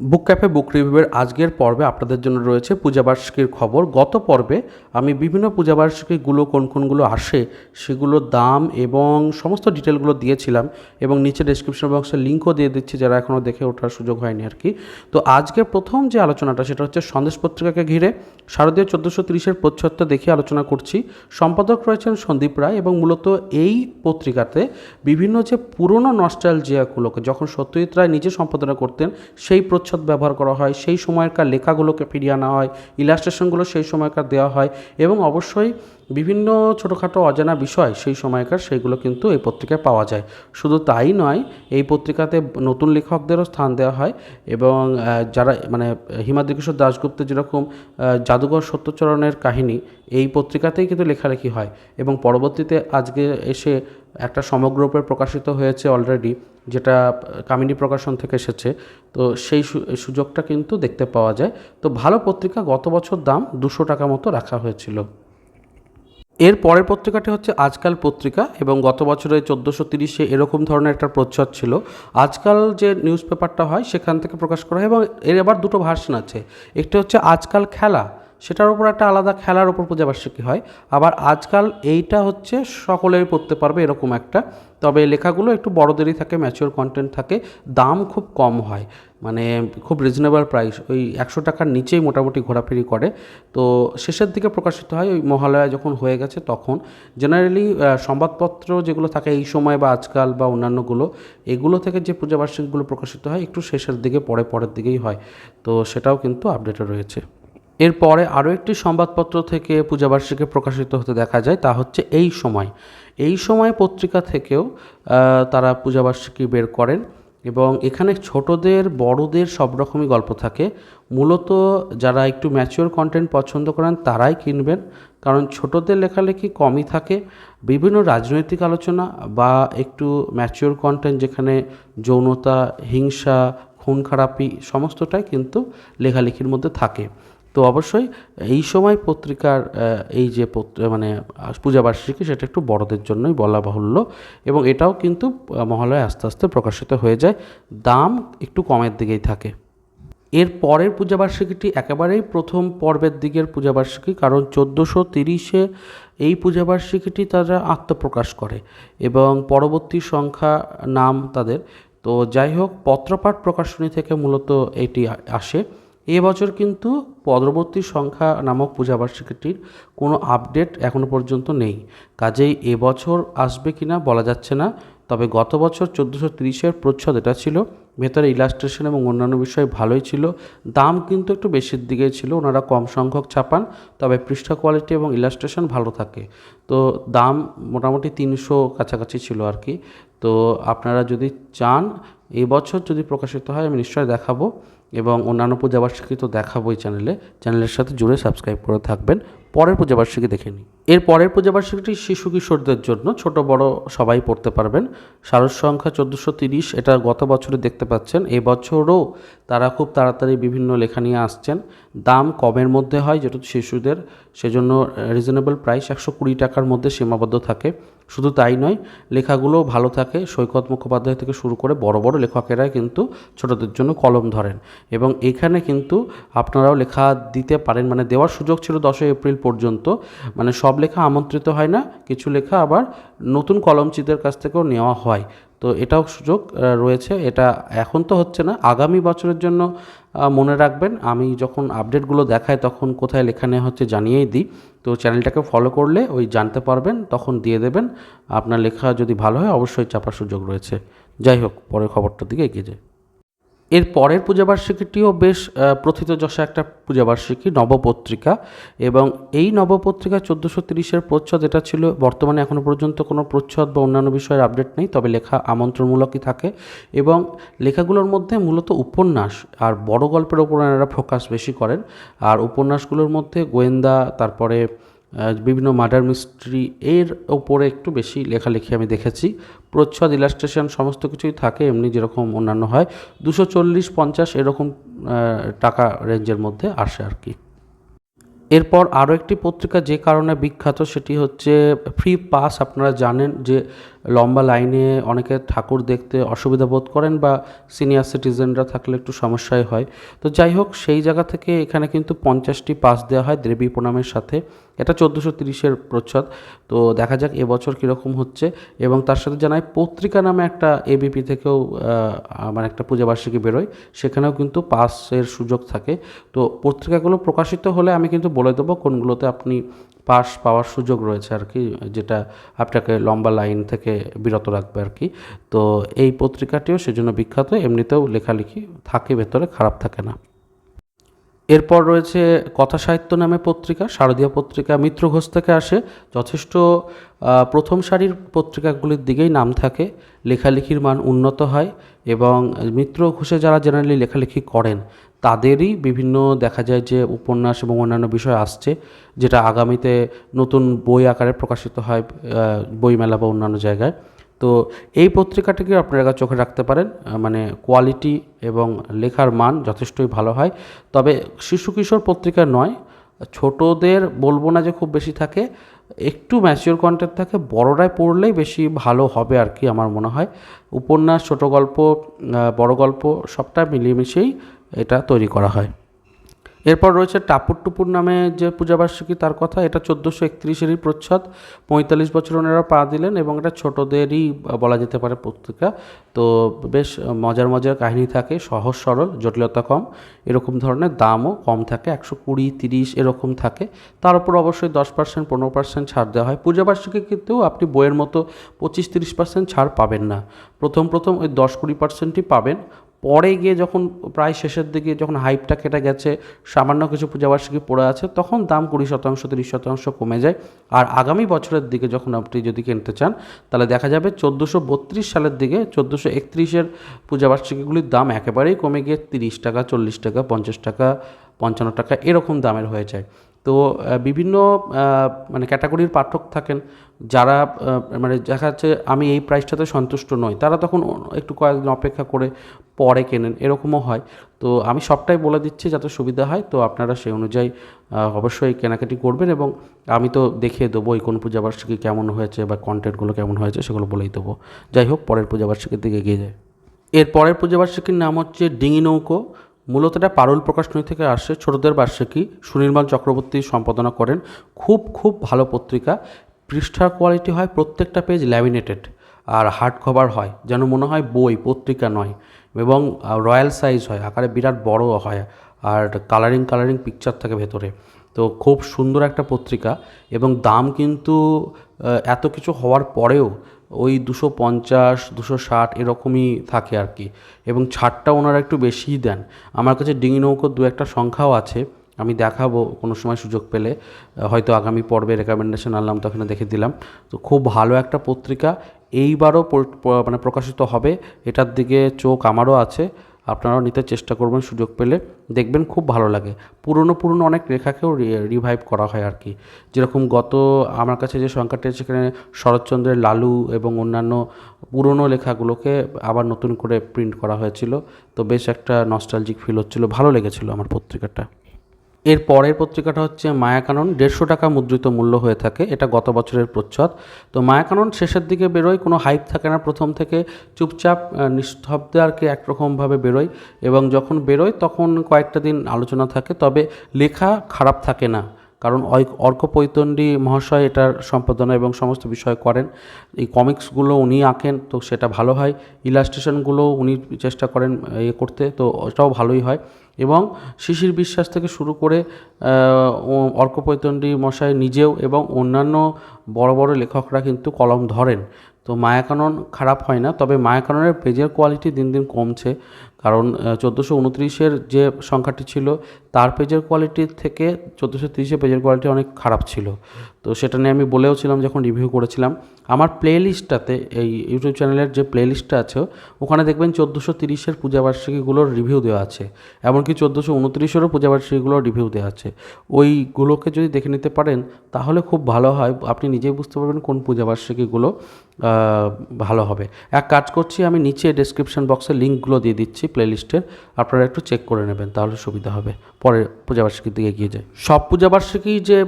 বুক cafe বুক রিভিউয়ের আজকের পর্বে আপনাদের জন্য রয়েছে পূজাবার্ষিকীর খবর। গত পর্বে আমি বিভিন্ন পূজাবার্ষিকীগুলো কোন কোনগুলো আসে সেগুলোর দাম এবং সমস্ত ডিটেলগুলো দিয়েছিলাম এবং নিচে ডিসক্রিপশন বক্সে লিঙ্কও দিয়ে দিচ্ছি যারা এখনও দেখে ওঠার সুযোগ হয়নি আর কি। তো আজকের প্রথম যে আলোচনাটা সেটা হচ্ছে সন্দেশ পত্রিকাকে ঘিরে শারদীয় চোদ্দোশো তিরিশের প্রচ্ছদটা দেখে আলোচনা করছি। সম্পাদক রয়েছেন সন্দীপ রায় এবং মূলত এই পত্রিকাতে বিভিন্ন যে পুরনো নস্টালজিয়াগুলোকে যখন সত্যজিৎ রায় নিজে সম্পাদনা করতেন সেই প্রচ্ছদ ব্যবহার করা হয়, সেই সময়কার লেখাগুলোকে ফিরিয়ে আনা হয়, ইলাস্ট্রেশনগুলো সেই সময়কার দেওয়া হয় এবং অবশ্যই বিভিন্ন ছোটোখাটো অজানা বিষয় সেই সময়কার সেইগুলো কিন্তু এই পত্রিকায় পাওয়া যায়। শুধু তাই নয়, এই পত্রিকাতে নতুন লেখকদেরও স্থান দেওয়া হয় এবং যারা মানে হিমাদ্রি কিশোর দাশগুপ্তের যেরকম জাদুঘর সত্যচরণের কাহিনী, এই পত্রিকাতেই কিন্তু লেখালেখি হয় এবং পরবর্তীতে আজকে এসে একটা সমগ্ররূপে প্রকাশিত হয়েছে অলরেডি যেটা কামিনী প্রকাশন থেকে এসেছে, তো সেই সুযোগটা কিন্তু দেখতে পাওয়া যায়। তো ভালো পত্রিকা, গত বছর দাম দুশো টাকা মতো রাখা হয়েছিল। এর পরের পত্রিকাটি হচ্ছে আজকাল পত্রিকা, এবং গত বছরে চোদ্দোশো তিরিশে এরকম ধরনের একটা প্রচ্ছদ ছিল। আজকাল যে নিউজ পেপারটা হয়, সেখান থেকে প্রকাশ করা হয়, এবং এর আবার দুটো ভার্সন আছে। একটি হচ্ছে আজকাল খেলা সেটার উপর একটা আলাদা খেলার উপর পূজাবার্ষিকী হয়। আবার আজকাল এইটা হচ্ছে সকলেই পড়তে পারবে এরকম একটা। তবে লেখাগুলো একটু বড়দেরই থাকে ম্যাচিওর কন্টেন্ট থাকে, দাম খুব কম হয়। মানে খুব রিজনেবল প্রাইস ওই একশো টাকার নিচেই মোটামুটি ঘোরাফেরি করে। তো শেষের দিকে প্রকাশিত হয়, ওই মহালয়া যখন হয়ে গেছে তখন। জেনারেলি সংবাদপত্র যেগুলো থাকে এই সময় বা আজকাল বা অন্যান্যগুলো, এগুলো থেকে যে পূজাবার্ষিকগুলো প্রকাশিত হয়, একটু শেষের দিকে, পরে পরের দিকেই হয়। তো সেটাও কিন্তু আপডেটে রয়েছে। এরপরে আরও একটি সংবাদপত্র থেকে পূজাবার্ষিকী প্রকাশিত হতে দেখা যায়, তা হচ্ছে এই সময়। এই সময় পত্রিকা থেকেও তারা পূজাবার্ষিকী বের করেন এবং এখানে ছোটদের, বড়দের সব রকমই গল্প থাকে। মূলত যারা একটু ম্যাচিওর কন্টেন্ট পছন্দ করেন, তারাই কিনবেন। কারণ ছোটদের লেখালেখি কমই থাকে। বিভিন্ন রাজনৈতিক আলোচনা বা একটু ম্যাচিওর কন্টেন্ট যেখানে যৌনতা, হিংসা, খুন, খারাপি, সমস্তটাই কিন্তু লেখালেখির মধ্যে থাকে। তো অবশ্যই এই সময় পত্রিকার এই যে মানে আহ, পূজাবার্ষিকী সেটা একটু বড়দের জন্যই বলা বাহুল্য এবং এটাও কিন্তু মহালয়ে আস্তে আস্তে প্রকাশিত হয়ে যায়। দাম একটু কমের দিকেই থাকে। এর পরের পূজাবার্ষিকীটি একেবারেই প্রথম পর্বের দিকের পূজাবার্ষিকী কারণ চোদ্দোশো তিরিশে এই পূজাবার্ষিকীটি তারা আত্মপ্রকাশ করে এবং পরবর্তী সংখ্যা নাম তাদের। তো যাই হোক পত্রপাঠ প্রকাশনী থেকে মূলত এটি আসে। এবছর কিন্তু পরবর্তী সংখ্যা নামক পূজাবার্ষিকীটির কোনো আপডেট এখনও পর্যন্ত নেই। কাজেই এবছর আসবে কিনা বলা যাচ্ছে না, তবে গত বছর চোদ্দোশো তিরিশের প্রচ্ছদ এটা ছিল। ভেতরে ইলাস্ট্রেশন এবং অন্যান্য বিষয় ভালোই ছিল। দাম কিন্তু একটু বেশির দিকে ছিল, ওনারা কম সংখ্যক ছাপান, তবে পৃষ্ঠা কোয়ালিটি এবং ইলাস্ট্রেশন ভালো থাকে। তো দাম মোটামুটি তিনশো কাছাকাছি ছিল আর কি। তো আপনারা যদি চান এই বছর যদি প্রকাশিত হয় আমি নিশ্চয়ই দেখাবো। এবং অন্যান্য পূজাবার্ষিকী তো দেখাবোই চ্যানেলে। চ্যানেলের সাথে জুড়ে সাবস্ক্রাইব করে থাকবেন। পরের পূজাবার্ষিকী দেখে নিই এর পরের পূজাবার্ষিকীটি শিশু কিশোরদের জন্য, ছোট বড় সবাই পড়তে পারবেন। সারস সংখ্যা চোদ্দোশো তিরিশ, এটা গত বছরে দেখতে পাচ্ছেন। এবছরও তারা খুব তাড়াতাড়ি বিভিন্ন লেখা নিয়ে আসছেন। দাম কমের মধ্যে হয় যেটা শিশুদের, সেজন্য রিজনেবল প্রাইস একশো কুড়ি টাকার মধ্যে সীমাবদ্ধ থাকে। শুধু তাই নয়, লেখাগুলো ভালো থাকে। সৈকত মুখোপাধ্যায় থেকে শুরু করে বড় বড় লেখকেরাই কিন্তু ছোটদের জন্য কলম ধরেন। এবং এখানে কিন্তু আপনারাও লেখা দিতে পারেন মানে দেওয়ার সুযোগ ছিল দশই এপ্রিল পর্যন্ত মানে সব লেখা আমন্ত্রিত হয় না, কিছু লেখা আবার নতুন কলমচিদের কাছ থেকেও নেওয়া হয়। তো এটাও সুযোগ রয়েছে, এটা এখন তো হচ্ছে না, আগামী বছরের জন্য মনে রাখবেন। আমি যখন আপডেটগুলো দেখাই তখন কোথায় লেখা নেওয়া হচ্ছে জানিয়েই দিই। তো চ্যানেলটাকে ফলো করলে ওই জানতে পারবেন, তখন দিয়ে দেবেন। আপনার লেখা যদি ভালো হয়, অবশ্যই চাপার সুযোগ রয়েছে। যাই হোক, পরের খবরটার দিকে এগিয়ে যায় এর পরের পূজাবার্ষিকীটিও বেশ প্রথিতযশা একটা পূজাবার্ষিকী, নবপত্রিকা। এবং এই নবপত্রিকা চোদ্দোশো তিরিশের প্রচ্ছদ, এটা ছিল বর্তমানে এখনও পর্যন্ত কোনো প্রচ্ছদ বা অন্যান্য বিষয়ের আপডেট নেই, তবে লেখা আমন্ত্রণমূলকই থাকে। এবং লেখাগুলোর মধ্যে মূলত উপন্যাস আর বড় গল্পের ওপর এনারা ফোকাস বেশি করেন। আর উপন্যাসগুলোর মধ্যে গোয়েন্দা, তারপরে বিভিন্ন মার্ডার মিস্ট্রি এর ওপরে একটু বেশি লেখালেখি আমি দেখেছি। প্রচ্ছদ, ইলাস্ট্রেশন সমস্ত কিছুই থাকে, এমনি যেরকম অন্যান্য হয়। দুশো চল্লিশ, পঞ্চাশ এরকম টাকা রেঞ্জের মধ্যে আসে আর কি। এরপর আরও একটি পত্রিকা যে কারণে বিখ্যাত, সেটি হচ্ছে ফ্রি পাস। আপনারা জানেন যে লম্বা লাইনে অনেকে ঠাকুর দেখতে অসুবিধা বোধ করেন বা সিনিয়র সিটিজেনরা থাকলে একটু সমস্যাই হয়। তো যাই হোক, সেই জায়গা থেকে এখানে কিন্তু পঞ্চাশটি পাস দেওয়া হয় দেবী প্রণামের সাথে। এটা চোদ্দোশো তিরিশের প্রচ্ছদ। তো দেখা যাক এবছর কীরকম হচ্ছে এবং তার সাথে জানাই, পত্রিকা নামে একটা এবিপি থেকেও মানে একটা পূজাবার্ষিকী বেরোয়। সেখানেও কিন্তু পাসের সুযোগ থাকে। তো পত্রিকাগুলো প্রকাশিত হলে আমি কিন্তু বলে দেবো কোনগুলোতে আপনি পাস পাওয়ার সুযোগ রয়েছে আর কি, যেটা আপনাকে লম্বা লাইন থেকে বিরত রাখবে আর কি। তো এই পত্রিকাটিও সেজন্য বিখ্যাত, এমনিতেও লেখালেখি থাকে, ভেতরে খারাপ থাকে না। এরপর রয়েছে কথা সাহিত্য নামে পত্রিকা, শারদীয় পত্রিকা মিত্র ঘোষ থেকে আসে। যথেষ্ট প্রথম সারির পত্রিকাগুলির দিকেই নাম থাকে, লেখালেখির মান উন্নত হয় এবং মিত্র ঘোষে যারা জেনারেলি লেখালেখি করেন তাদেরই বিভিন্ন দেখা যায় যে উপন্যাস এবং অন্যান্য বিষয় আসছে, যেটা আগামীতে নতুন বই আকারে প্রকাশিত হয় বইমেলা বা অন্যান্য জায়গায়। তো এই পত্রিকাটিকে আপনারা চোখে রাখতে পারেন মানে কোয়ালিটি এবং লেখার মান যথেষ্টই ভালো হয়। তবে শিশু কিশোর পত্রিকা নয়, ছোটদের বলব না যে খুব বেশি থাকে, একটু ম্যাচিওর কন্টেন্ট থাকে, বড়রাই পড়লেই বেশি ভালো হবে আর কি আমার মনে হয়। উপন্যাস, ছোট গল্প বড় গল্প সবটা মিলিয়ে মিশিয়েই এটা তৈরি করা হয়। এরপর রয়েছে টাপুর টুপুর নামে যে পূজাবার্ষিকী, তার কথা এটা চোদ্দোশো একত্রিশেরই প্রচ্ছদ। পঁয়তাল্লিশ বছর ওনারা পা দিলেন এবং এটা ছোটোদেরই বলা যেতে পারে পত্রিকা। তো বেশ মজার মজার কাহিনী থাকে, সহজ সরল, জটিলতা কম। এরকম ধরনের দামও কম থাকে, একশো কুড়ি, তিরিশ এরকম থাকে। তার উপর অবশ্যই দশ পার্সেন্ট পনেরো পার্সেন্ট ছাড় দেওয়া হয়। পূজাবার্ষিকী কিন্তু আপনি বইয়ের মতো পঁচিশ, তিরিশ পার্সেন্ট ছাড় পাবেন না। প্রথম প্রথম ওই দশ কুড়ি পার্সেন্টই পাবেন। পরে গিয়ে যখন প্রায় শেষের দিকে যখন হাইপটা কেটে গেছে, সামান্য কিছু পূজাবার্ষিকী পড়ে আছে, তখন দাম কুড়ি শতাংশ, তিরিশ শতাংশ কমে যায়। আর আগামী বছরের দিকে যখন আপনি যদি কিনতে চান, তাহলে দেখা যাবে চোদ্দোশো বত্রিশ সালের দিকে চোদ্দোশো একত্রিশের পূজাবার্ষিকীগুলির দাম একেবারেই কমে গিয়ে তিরিশ টাকা, চল্লিশ টাকা, পঞ্চাশ টাকা, পঞ্চান্ন টাকা এরকম দামের হয়ে যায়। তো বিভিন্ন মানে ক্যাটাগরির পাঠক থাকেন যারা মানে দেখা যাচ্ছে আমি এই প্রাইসটাতে সন্তুষ্ট নই। তারা তখন একটু কয়েকদিন অপেক্ষা করে পরে কেনেন, এরকমও হয়। তো আমি সবটাই বলে দিচ্ছি যাতে সুবিধা হয়। তো আপনারা সেই অনুযায়ী অবশ্যই কেনাকাটি করবেন এবং আমি তো দেখিয়ে দেবো এই কোন পূজাবার্ষিকী কেমন হয়েছে বা কন্টেন্টগুলো কেমন হয়েছে সেগুলো বলেই দেবো। যাই হোক, পরের পূজাবার্ষিকীর দিকে এগিয়ে যায় এর পরের পূজাবার্ষিকীর নাম হচ্ছে ডিঙি নৌকো। মূলত এটা পারুল প্রকাশনী থেকে আসে ছোটদের বার্ষিকী সুনির্মল চক্রবর্তী সম্পাদনা করেন। খুব খুব ভালো পত্রিকা। পৃষ্ঠার কোয়ালিটি হয় প্রত্যেকটা পেজ ল্যামিনেটেড আর হার্ড কভার হয়। যেন মনে হয় বই, পত্রিকা নয়। এবং রয়্যাল সাইজ হয়, আকারে বিরাট বড় হয় আর কালারিং কালারিং পিকচার থাকে ভেতরে। তো খুব সুন্দর একটা পত্রিকা এবং দাম কিন্তু এত কিছু হওয়ার পরেও ওই দুশো পঞ্চাশ, দুশো ষাট এরকমই থাকে আর কি। এবং ছাড়টা ওনারা একটু বেশিই দেন। আমার কাছে ডিঙি নৌকো দু একটা সংখ্যাও আছে। আমি দেখাবো কোনো সময় সুযোগ পেলে। হয়তো আগামী পর্বে রেকমেন্ডেশন আনলাম তখন দেখে দিলাম। তো খুব ভালো একটা পত্রিকা। এইবারও মানে প্রকাশিত হবে। এটার দিকে চোখ আমারও আছে। আপনারাও নিতে চেষ্টা করবেন, সুযোগ পেলে। দেখবেন খুব ভালো লাগে। পুরনো পুরনো অনেক লেখাকেও রিভাইভ করা হয় আর কি। যেরকম গত, আমার কাছে যে সংখ্যাটি সেখানে শরৎচন্দ্রের লালু এবং অন্যান্য পুরনো লেখাগুলোকে আবার নতুন করে প্রিন্ট করা হয়েছিল। তো বেশ একটা নস্টালজিক ফিল হচ্ছিল। ভালো লেগেছিলো আমার পত্রিকাটা। এর পরের পত্রিকাটা হচ্ছে মায়াকানন। দেড়শো টাকা মুদ্রিত মূল্য হয়ে থাকে। এটা গত বছরের প্রচ্ছদ। তো মায়াকানন শেষের দিকে বেরোয়, কোনো হাইপ থাকে না। প্রথম থেকে চুপচাপ নিস্তব্ধে আর কি একরকমভাবে বেরোয় এবং যখন বেরোয় তখন কয়েকটা দিন আলোচনা থাকে। তবে লেখা খারাপ থাকে না। কারণ অর্ক পৈতণ্ডী মহাশয় এটার সম্পাদনা এবং সমস্ত বিষয় করেন। এই কমিক্সগুলো উনি আঁকেন, তো সেটা ভালো হয়। ইলাস্ট্রেশনগুলো উনি চেষ্টা করেন ইয়ে করতে, তো ওটাও ভালোই হয়। এবং শিশির বিশ্বাস থেকে শুরু করে অর্কপৈতণ্ডী মশাই নিজেও এবং অন্যান্য বড় বড় লেখকরা কিন্তু কলম ধরেন। তো মায়াকানন খারাপ হয় না, তবে মায়াকাননের পেজের কোয়ালিটি দিন দিন কমছে। কারণ চোদ্দোশো উনত্রিশের যে সংখ্যাটি ছিল, তার পেজের কোয়ালিটির থেকে চোদ্দোশো তিরিশের পেজের কোয়ালিটি অনেক খারাপ ছিল। তো সেটা নিয়ে আমি বলেও ছিলাম যখন রিভিউ করেছিলাম। আমার প্লে লিস্টটাতে এই ইউটিউব চ্যানেলের যে প্লে লিস্টটা আছে, ওখানে দেখবেন চোদ্দোশো তিরিশের পূজাবার্ষিকীগুলোর রিভিউ দেওয়া আছে। এমনকি চোদ্দোশো উনত্রিশেরও পূজাবার্ষিকীগুলোর রিভিউ দেওয়া আছে। ওইগুলোকে যদি দেখে নিতে পারেন, তাহলে খুব ভালো হয়। আপনি নিজেই বুঝতে পারবেন কোন পূজাবার্ষিকীগুলো ভালো হবে। এক কাজ করছি, আমি নিচে ডেসক্রিপশন বক্সে লিঙ্কগুলো দিয়ে দিচ্ছি প্লেলিস্টের আপনারা একটু চেক করে নেবেন, তাহলে সুবিধা হবে। পরে পূজাবার্ষিকীর দিকে এগিয়ে যায় সব পূজাবার্ষিকী যে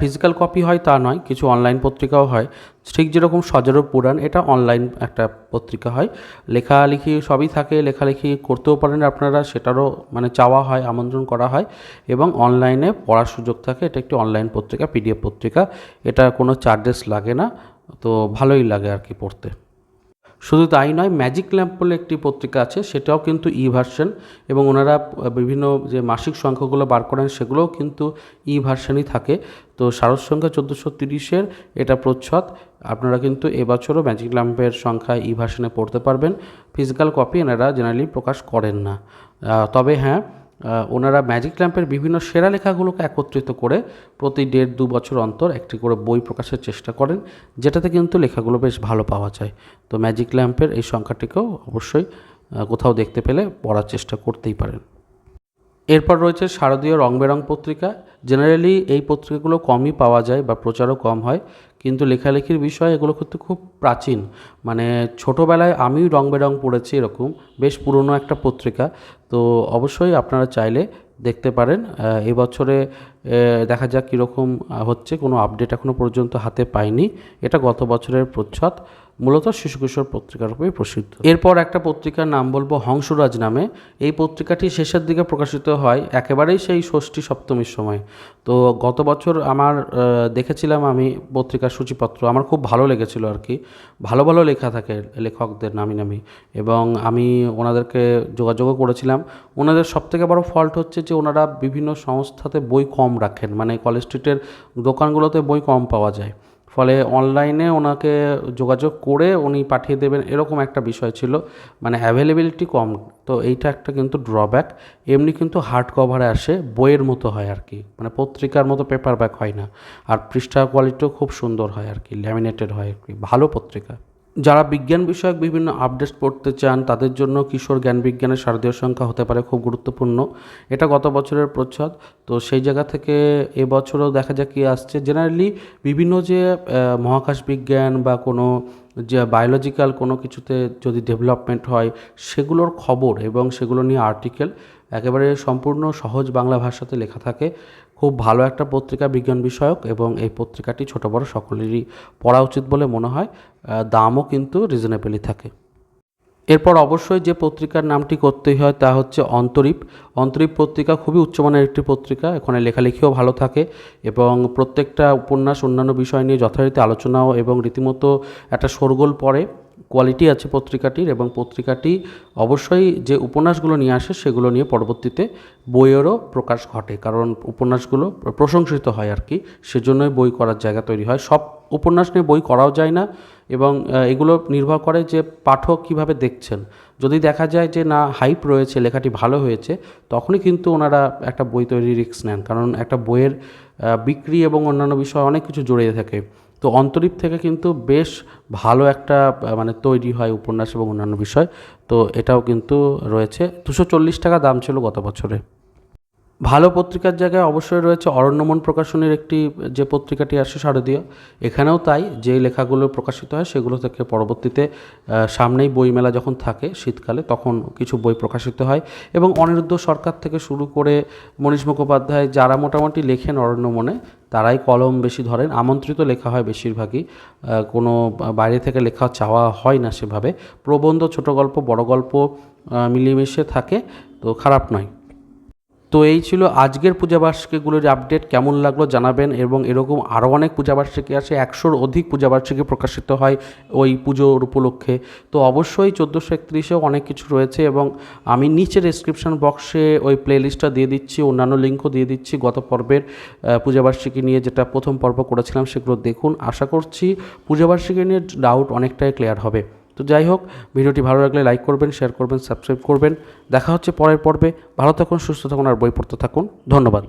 ফিজিক্যাল কপি হয় হয় তা নয়, কিছু অনলাইন পত্রিকাও হয়। ঠিক যেরকম সজরব পুরাণ, এটা অনলাইন একটা পত্রিকা হয়। লেখালেখি সবই থাকে, লেখালেখি করতেও পারেন আপনারা, সেটারও মানে চাওয়া হয়, আমন্ত্রণ করা হয়। এবং অনলাইনে পড়ার সুযোগ থাকে, এটা একটি অনলাইন পত্রিকা পিডিএফ পত্রিকা। এটা কোনো চার্জেস লাগে না, তো ভালোই লাগে আর কি পড়তে। শুধু তাই নয় ম্যাজিক ল্যাম্প বলে একটি পত্রিকা আছে, সেটাও কিন্তু ই ভার্সন এবং ওনারা বিভিন্ন যে মাসিক সংখ্যাগুলো বার করেন সেগুলোও কিন্তু ই ভার্সনই থাকে। তো সারস সংখ্যা চোদ্দোশো তিরিশের এটা প্রচ্ছদ। আপনারা কিন্তু এবছরও ম্যাজিক ল্যাম্পের সংখ্যা ই ভার্সনে পড়তে পারবেন। ফিজিক্যাল কপি এনারা জেনারেলি প্রকাশ করেন না। তবে হ্যাঁ ওনারা ম্যাজিক ল্যাম্পের বিভিন্ন সেরা লেখাগুলোকে একত্রিত করে প্রতি দেড় দু বছর অন্তর একটি করে বই প্রকাশের চেষ্টা করেন, যেটাতে কিন্তু লেখাগুলো বেশ ভালো পাওয়া যায়। তো ম্যাজিক ল্যাম্পের এই সংখ্যাটিকেও অবশ্যই কোথাও দেখতে পেলে পড়ার চেষ্টা করতেই পারেন। এরপর রয়েছে শারদীয় রং বেরং পত্রিকা। জেনারেলি এই পত্রিকাগুলো কমই পাওয়া যায় বা প্রচারও কম হয়, কিন্তু লেখালেখির বিষয় এগুলো কিন্তু খুব প্রাচীন। মানে ছোটোবেলায় আমি রং বেরং পড়েছি এরকম, বেশ পুরনো একটা পত্রিকা। তো অবশ্যই আপনারা চাইলে দেখতে পারেন এবছরে দেখা যাক কীরকম হচ্ছে। কোনো আপডেট এখনও পর্যন্ত হাতে পাইনি। এটা গত বছরের প্রচ্ছদ। মূলত শিশু কিশোর পত্রিকার রূপে প্রসিদ্ধ। এরপর একটা পত্রিকার নাম বলব হংসরাজ নামে। এই পত্রিকাটি শেষের দিকে প্রকাশিত হয় একেবারেই সেই ষষ্ঠী সপ্তমীর সময়। তো গত বছর আমার দেখেছিলাম আমি পত্রিকার সূচিপত্র। আমার খুব ভালো লেগেছিল আর কি। ভালো ভালো লেখা থাকে লেখকদের নামি নামি। এবং আমি ওনাদেরকে যোগাযোগও করেছিলাম। ওনাদের সবথেকে বড় ফল্ট হচ্ছে যে ওনারা বিভিন্ন সংস্থাতে বই কম রাখেন। মানে কলেজ স্ট্রিটের দোকানগুলোতে বই কম পাওয়া যায়। ফলে অনলাইনে ওনাকে যোগাযোগ করে উনি পাঠিয়ে দেবেন, এরকম একটা বিষয় ছিল। মানে অ্যাভেলেবিলিটি কম। তো এইটা একটা কিন্তু ড্রব্যাক এমনি কিন্তু হার্ড কভারে আসে, বইয়ের মতো হয় আর কি মানে পত্রিকার মতো পেপার ব্যাক হয় না। আর পৃষ্ঠা কোয়ালিটিও খুব সুন্দর হয় আর কি ল্যামিনেটেড হয় আর কি ভালো পত্রিকা। যারা বিজ্ঞান বিষয়ক বিভিন্ন আপডেট পড়তে চান, তাদের জন্য কিশোর জ্ঞান বিজ্ঞানের শারদীয় সংখ্যা হতে পারে খুব গুরুত্বপূর্ণ। এটা গত বছরের প্রচ্ছদ, তো সেই জায়গা থেকে এবছরও দেখা যাক কি আসছে। জেনারেলি বিভিন্ন যে মহাকাশ বিজ্ঞান বা কোনো যে বায়োলজিক্যাল কোনো কিছুতে যদি ডেভেলপমেন্ট হয়, সেগুলোর খবর এবং সেগুলো নিয়ে আর্টিকেল একেবারে সম্পূর্ণ সহজ বাংলা ভাষাতে লেখা থাকে। খুব ভালো একটা পত্রিকা বিজ্ঞান বিষয়ক এবং এই পত্রিকাটি ছোট বড় সকলেরই পড়া উচিত বলে মনে হয় দামও কিন্তু রিজনেবলই থাকে। এরপর অবশ্যই যে পত্রিকার নামটি করতেই হয় তা হচ্ছে অন্তরীপ। অন্তরীপ পত্রিকা খুবই উচ্চমানের একটি পত্রিকা, এখানে লেখালেখিও ভালো থাকে এবং প্রত্যেকটা উপন্যাস অন্যান্য বিষয় নিয়ে যথারীতি আলোচনাও এবং রীতিমতো একটা শোরগোল পড়ে। কোয়ালিটি আছে পত্রিকাটির এবং পত্রিকাটি অবশ্যই যে উপন্যাসগুলো নিয়ে আসে সেগুলো নিয়ে পরবর্তীতে বইয়েরও প্রকাশ ঘটে। কারণ উপন্যাসগুলো প্রশংসিত হয় আর কি। সেজন্যই বই করার জায়গা তৈরি হয়। সব উপন্যাস নিয়ে বই করাও যায় না এবং এগুলো নির্ভর করে যে পাঠক কীভাবে দেখছেন। যদি দেখা যায় যে না হাইপ রয়েছে, লেখাটি ভালো হয়েছে, তখনই কিন্তু ওনারা একটা বই তৈরি রিস্ক নেন। কারণ একটা বইয়ের বিক্রি এবং অন্যান্য বিষয় অনেক কিছু জড়িয়ে থাকে। তো অন্তরীপ থেকে কিন্তু বেশ ভালো একটা মানে তৈরি হয় উপন্যাস এবং অন্যান্য বিষয়। তো এটাও কিন্তু রয়েছে। দুশো চল্লিশ টাকা দাম ছিল গত বছরে। ভালো পত্রিকার জায়গায় অবশ্যই রয়েছে অরণ্যমন প্রকাশনীর একটি যে পত্রিকাটি আসে শারদীয় এখানেও তাই যে লেখাগুলো প্রকাশিত হয় সেগুলো থেকে পরবর্তীতে সামনেই বইমেলা যখন থাকে শীতকালে তখন কিছু বই প্রকাশিত হয় এবং অনিরুদ্ধ সরকার থেকে শুরু করে মনীষ মুখোপাধ্যায় যারা মোটামুটি লেখেন অরণ্যমনে তারাই কলম বেশি ধরেন। আমন্ত্রিত লেখা হয় বেশিরভাগই কোনো বাইরে থেকে লেখা চাওয়া হয় না সেভাবে। প্রবন্ধ ছোট গল্প বড় গল্প আহ, মিলেমিশে থাকে তো খারাপ নয়। তো এই ছিল আজকের পূজাবার্ষিকীগুলোর আপডেট কেমন লাগল জানাবেন এবং এরকম আরও অনেক পূজাবার্ষিকী আসে একশোর অধিক পূজাবার্ষিকী প্রকাশিত হয় ওই পুজোর উপলক্ষে। তো অবশ্যই চোদ্দোশো একত্রিশেও অনেক কিছু রয়েছে এবং আমি নিচে ডিসক্রিপশন বক্সে ওই প্লেলিস্টটা দিয়ে দিচ্ছি, অন্যান্য লিঙ্কও দিয়ে দিচ্ছি গত পর্বের পূজাবার্ষিকী নিয়ে যেটা প্রথম পর্ব করেছিলাম সেগুলো দেখুন। আশা করছি পূজাবার্ষিকী নিয়ে ডাউট অনেকটাই ক্লিয়ার হবে। তো যাই হোক, ভিডিওটি ভালো লাগলে লাইক করবেন শেয়ার করবেন সাবস্ক্রাইব করবেন। দেখা হচ্ছে পরের পর্বে। ভালো থাকুন, সুস্থ থাকুন, আর বই পড়তে থাকুন। ধন্যবাদ।